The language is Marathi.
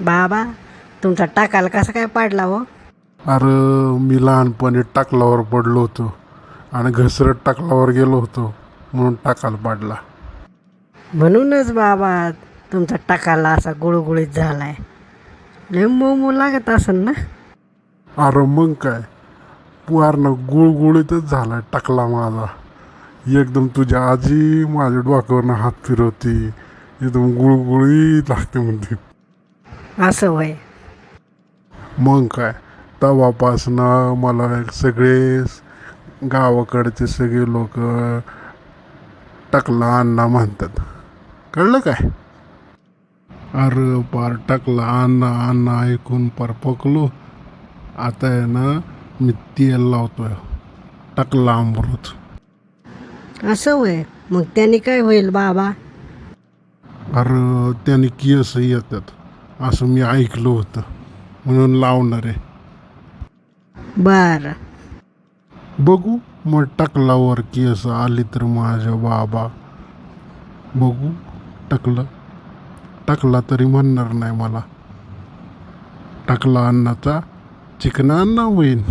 बाबा तुमचा टाकाल कसा काय पाडला हो? अरे मी लहानपणी टाकलावर पडलो होतो आणि घसरत टाकलावर गेलो होतो म्हणून टाकाला पाडला. म्हणूनच बाबा तुमचा टाकाला असा गुळगुळीत झालाय. लय मऊ लागत असेल ना? अरे मग काय? पुहारनं गुळगुळीतच झाला टाकला माझा. एकदम तुझ्या आजी माझ्या डोक्यावरनं हात फिरवते. एकदम गुळगुळीत लागते म्हणते. असं वय मग काय? तेव्हापासनं मला सगळे गावाकडचे सगळे लोक टकला अण्णा म्हणतात. कळलं काय? अरे पार टकला अण्णा अण्णा ऐकून पार पकलो आता आहे ना मी तेल लावतोय. टकला अमृत. असं वय मग त्याने काय होईल बाबा? अरे त्याने केस येतात. असं मी ऐकलं होतं. म्हणून लावणार आहे. बर. बघू मग टकलावर केस आली तर माझ्या बाबा. बघू टकलं. टकला तरी म्हणणार नाही मला. टकला अन्नाचा चिकना अन्ना होईन.